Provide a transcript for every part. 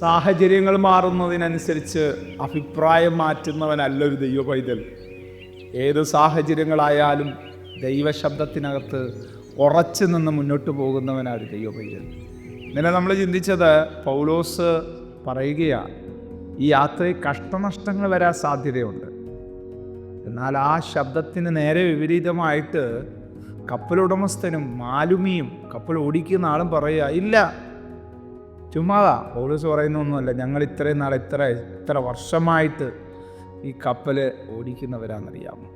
സാഹചര്യങ്ങൾ മാറുന്നതിനനുസരിച്ച് അഭിപ്രായം മാറ്റുന്നവനല്ല ഒരു ദൈവ പൈതൽ ഏത് സാഹചര്യങ്ങളായാലും ദൈവശബ്ദത്തിനകത്ത് ഉറച്ചു നിന്ന് മുന്നോട്ട് പോകുന്നവനാണ് ഒരു ദൈവ പൈതൽ ഇന്നലെ നമ്മൾ ചിന്തിച്ചത് പൗലോസ് പറയുകയാണ് ഈ യാത്രയിൽ കഷ്ടനഷ്ടങ്ങൾ വരാൻ സാധ്യതയുണ്ട്. എന്നാൽ ആ ശബ്ദത്തിന് നേരെ വിപരീതമായിട്ട് കപ്പലുടമസ്ഥനും മാലുമിയും കപ്പൽ ഓടിക്കുന്ന ആളും പറയുക ഇല്ല ചുമ്മാതാ. പൗലോസ് പറയുന്നൊന്നുമല്ല ഞങ്ങൾ ഇത്രയും നാൾ ഇത്ര ഇത്ര വർഷമായിട്ട് ഈ കപ്പൽ ഓടിക്കുന്നവരാണെന്നറിയാമോ?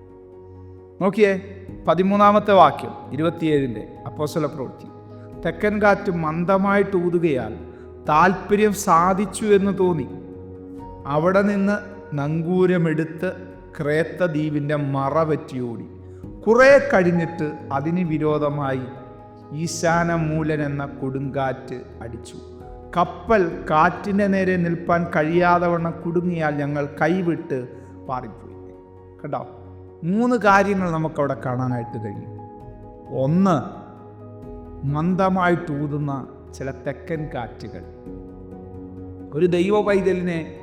നോക്കിയേ പതിമൂന്നാമത്തെ വാക്യം ഇരുപത്തിയേഴിന്റെ അപ്പോസല പ്രവൃത്തി. തെക്കൻ കാറ്റ് മന്ദമായിട്ട് ഊതുകയാൽ താല്പര്യം സാധിച്ചു എന്ന് തോന്നി. അവിടെ നിന്ന് നങ്കൂരമെടുത്ത് ക്രേത്ത ദ്വീപിന്റെ മറ പറ്റിയോടി കുറേ കഴിഞ്ഞിട്ട് അതിന് വിരോധമായി ഈശാന മൂലൻ എന്ന കൊടുങ്കാറ്റ് അടിച്ചു. കപ്പൽ കാറ്റിന്റെ നേരെ നിൽപ്പാൻ കഴിയാതെ വണ്ണം കുടുങ്ങിയാൽ ഞങ്ങൾ കൈവിട്ട് പാറിപ്പോയി. കേട്ടോ മൂന്ന് കാര്യങ്ങൾ നമുക്കവിടെ കാണാനായിട്ട് കഴിയും. ഒന്ന് മന്ദമായി ഊതുന്ന ചില തെക്കൻ കാറ്റുകൾ. ഒരു ദൈവ പൈതലിനെ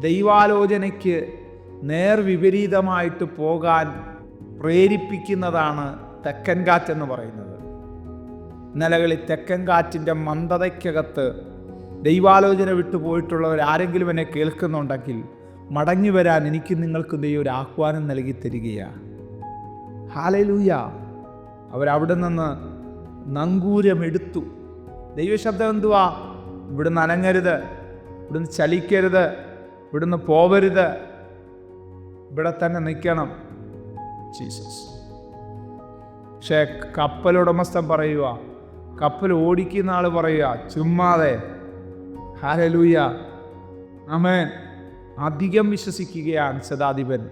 ദൈവാലോചനയ്ക്ക് നേർവിപരീതമായിട്ട് പോകാൻ പ്രേരിപ്പിക്കുന്നതാണ് തെക്കൻ കാറ്റെന്ന് പറയുന്നത്. നിലകളിൽ തെക്കൻ കാറ്റിന്റെ മന്ദതയ്ക്കകത്ത് ദൈവാലോചന വിട്ടുപോയിട്ടുള്ളവർ ആരെങ്കിലും എന്നെ കേൾക്കുന്നുണ്ടെങ്കിൽ മടങ്ങി വരാൻ എനിക്ക് നിങ്ങൾക്ക് ദൈവം ഒരു ആഹ്വാനം നൽകി തരികയാണ് ഹാലലൂയ അവരവിടെ നിന്ന് നങ്കൂരമെടുത്തു ദൈവശബ്ദം എന്തുവാ? ഇവിടുന്ന് അനങ്ങരുത്. ഇവിടുന്ന് ചലിക്കരുത്. ഇവിടുന്ന് പോവരുത്. ഇവിടെ തന്നെ നിൽക്കണം. ജീസസ്. പക്ഷേ കപ്പലുടമസ്ഥൻ പറയുക കപ്പൽ ഓടിക്കുന്ന ആൾ പറയുക ചുമ്മാതെ. ഹാലലൂയ അമേൻ അധികം വിശ്വസിക്കുകയാണ് ശതാധിപൻ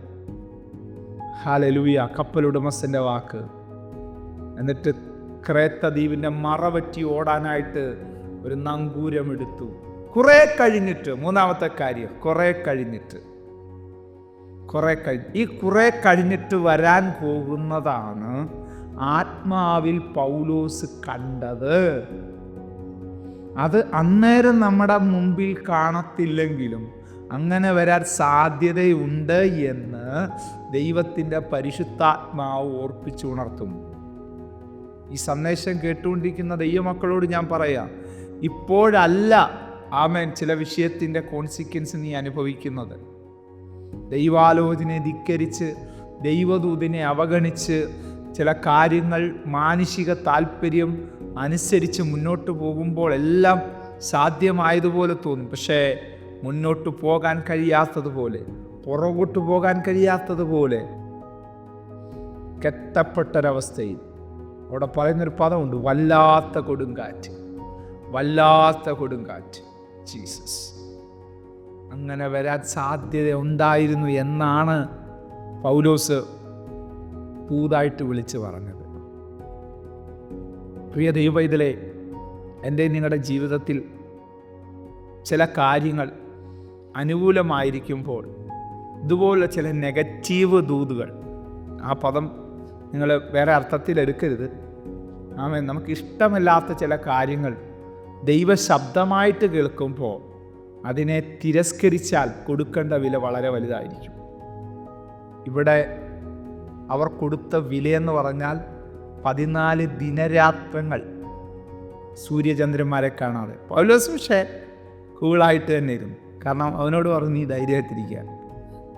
ഹാലലൂയ കപ്പലുടമസ്ഥന്റെ വാക്ക്. എന്നിട്ട് ക്രേത്ത ദ്വീപിന്റെ മറവറ്റി ഓടാനായിട്ട് ഒരു നങ്കൂരം എടുത്തു. കുറെ കഴിഞ്ഞിട്ട് മൂന്നാമത്തെ കാര്യം കുറെ കഴിഞ്ഞിട്ട്. കുറെ കഴിഞ്ഞ് ഈ കുറെ കഴിഞ്ഞിട്ട് വരാൻ പോകുന്നതാണ് ആത്മാവിൽ പൗലോസ് കണ്ടത്. അത് അന്നേരം നമ്മുടെ മുമ്പിൽ കാണത്തില്ലെങ്കിലും അങ്ങനെ വരാൻ സാധ്യതയുണ്ട് എന്ന് ദൈവത്തിന്റെ പരിശുദ്ധാത്മാവ് ഓർപ്പിച്ചുണർത്തും ഈ സന്ദേശം കേട്ടുകൊണ്ടിരിക്കുന്ന ദൈവമക്കളോട് ഞാൻ പറയാം ഇപ്പോഴല്ല ആമേൻ ചില വിഷയത്തിന്റെ കോൺസിക്വൻസ് നീ അനുഭവിക്കുന്നത്. ദൈവാലോചനയെ ധിക്കരിച്ച് ദൈവദൂതിനെ അവഗണിച്ച് ചില കാര്യങ്ങൾ മാനുഷിക താല്പര്യം അനുസരിച്ച് മുന്നോട്ട് പോകുമ്പോൾ എല്ലാം സാധ്യമായതുപോലെ തോന്നും. പക്ഷേ മുന്നോട്ട് പോകാൻ കഴിയാത്തതുപോലെ പുറകോട്ട് പോകാൻ കഴിയാത്തതുപോലെ കെട്ടപ്പെട്ടൊരവസ്ഥയിൽ. അവിടെ പറയുന്നൊരു പദമുണ്ട് വല്ലാത്ത കൊടുങ്കാറ്റ് വല്ലാത്ത കൊടുങ്കാറ്റ് ജീസസ്. അങ്ങനെ വരാൻ സാധ്യത ഉണ്ടായിരുന്നു എന്നാണ് പൗലോസ് പൂതായിട്ട് വിളിച്ചു പറഞ്ഞത്. പ്രിയ ദൈവൈതലെ എന്റെ നിങ്ങളുടെ ജീവിതത്തിൽ ചില കാര്യങ്ങൾ അനുകൂലമായിരിക്കുമ്പോൾ ഇതുപോലെ ചില നെഗറ്റീവ് ദൂതുകൾ ആ പദം നിങ്ങൾ വേറെ അർത്ഥത്തിൽ എടുക്കരുത്. ആമേ നമുക്ക് ഇഷ്ടമില്ലാത്ത ചില കാര്യങ്ങൾ ദൈവശബ്ദമായിട്ട് കേൾക്കുമ്പോൾ അതിനെ തിരസ്കരിച്ചാൽ കൊടുക്കേണ്ട വില വളരെ വലുതായിരിക്കും. ഇവിടെ അവർ കൊടുത്ത വിലയെന്ന് പറഞ്ഞാൽ പതിനാല് ദിനരാത്രങ്ങൾ സൂര്യചന്ദ്രന്മാരെ കാണാതെ. പൗലോസ് പക്ഷേ കൂളായിട്ട് തന്നെ ഇരുന്നു. കാരണം അവനോട് പറഞ്ഞു നീ ധൈര്യമായിട്ടിരിക്കുക.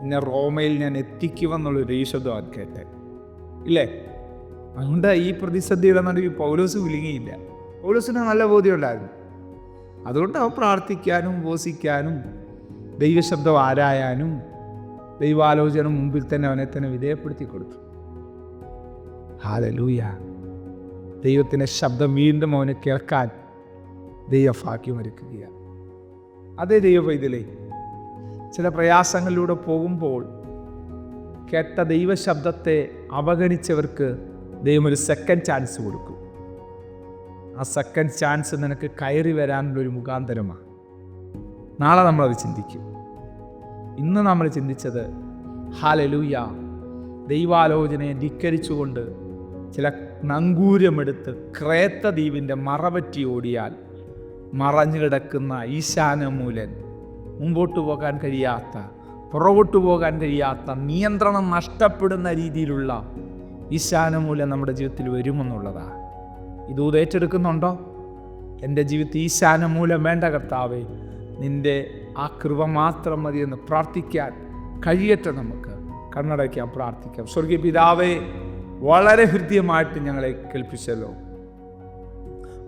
പിന്നെ റോമയിൽ ഞാൻ എത്തിക്കുമെന്നുള്ളൊരു ഈശബ്ദം അവൻ കേട്ടെ. ഇല്ലേ? അതുകൊണ്ട് ഈ പ്രതിസന്ധിയുടെ നടുവിൽ പൗലോസ് വിലുങ്ങിയില്ല പൗലോസിന് നല്ല ബോധ്യമുണ്ടായിരുന്നു. അതുകൊണ്ട് അവൻ പ്രാർത്ഥിക്കാനും ഉപസിക്കാനും ദൈവശബ്ദം ആരായാനും ദൈവാലോചന മുമ്പിൽ തന്നെ അവനെ തന്നെ വിധേയപ്പെടുത്തി കൊടുത്തു. ഹാലലൂയ. ദൈവത്തിന്റെ ശബ്ദം വീണ്ടും അവന് കേൾക്കാൻ ദൈവഭാഗ്യം ഒരുക്കുകയാണ്. അതേ ദൈവവൈദ്യലേ ചില പ്രയാസങ്ങളിലൂടെ പോകുമ്പോൾ കേട്ട ദൈവശബ്ദത്തെ അവഗണിച്ചവർക്ക് ദൈവം ഒരു സെക്കൻഡ് ചാൻസ് കൊടുക്കും. ആ സെക്കൻഡ് ചാൻസ് നിനക്ക് കയറി വരാനുള്ളൊരു മുഖാന്തരമാണ്. നാളെ നമ്മളത് ചിന്തിക്കും. ഇന്ന് നമ്മൾ ചിന്തിച്ചത് ഹാലലൂയ ദൈവാലോചനയെ ധിക്കരിച്ചുകൊണ്ട് ചില നങ്കൂരമെടുത്ത് ക്രേത്ത ദ്വീപിന്റെ മറവറ്റി ഓടിയാൽ മറഞ്ഞു കിടക്കുന്ന ഈശാനമൂലൻ മുമ്പോട്ട് പോകാൻ കഴിയാത്ത പുറകോട്ട് പോകാൻ കഴിയാത്ത നിയന്ത്രണം നഷ്ടപ്പെടുന്ന രീതിയിലുള്ള ഈശാനമൂലം നമ്മുടെ ജീവിതത്തിൽ വരുമെന്നുള്ളതാണ് ഇത് ഏറ്റെടുക്കുന്നുണ്ടോ എന്റെ ജീവിതത്തിൽ ഈശാനമൂലം വേണ്ട കർത്താവേ നിന്റെ ആ കൃപ മാത്രം മതി എന്ന് പ്രാർത്ഥിക്കാൻ കഴിയട്ടെ നമുക്ക്. കണ്ണടയ്ക്കാൻ പ്രാർത്ഥിക്കാം. സ്വർഗീയ പിതാവേ വളരെ ഹൃദ്യമായിട്ട് ഞങ്ങളെ കേൾപ്പിച്ചല്ലോ.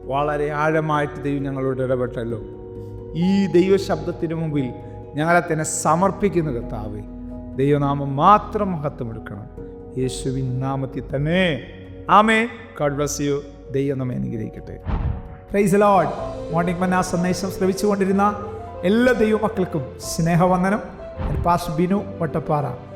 വളരെ ആഴമായിട്ട് ദൈവം ഞങ്ങളോട് ഇടപെട്ടല്ലോ. ഈ ദൈവശബ്ദത്തിന് മുമ്പിൽ ഞങ്ങളെ തന്നെ സമർപ്പിക്കുന്ന കർത്താവേ ദൈവനാമം മാത്രം മഹത്വമെടുക്കണം യേശുവിൻ നാമത്തിൽ തന്നെ. ആമേ ഗോഡ് ബ്ലസ് യു ദൈവം നമ്മെ അനുഗ്രഹിക്കട്ടെ. പ്രൈസ് ലോഡ് മോർണിംഗ് മന്ന സന്ദേശം ശ്രവിച്ചുകൊണ്ടിരുന്ന എല്ലാ ദൈവമക്കൾക്കും സ്നേഹവന്ദനം. പാസ് ബിനു വട്ടപ്പാറ.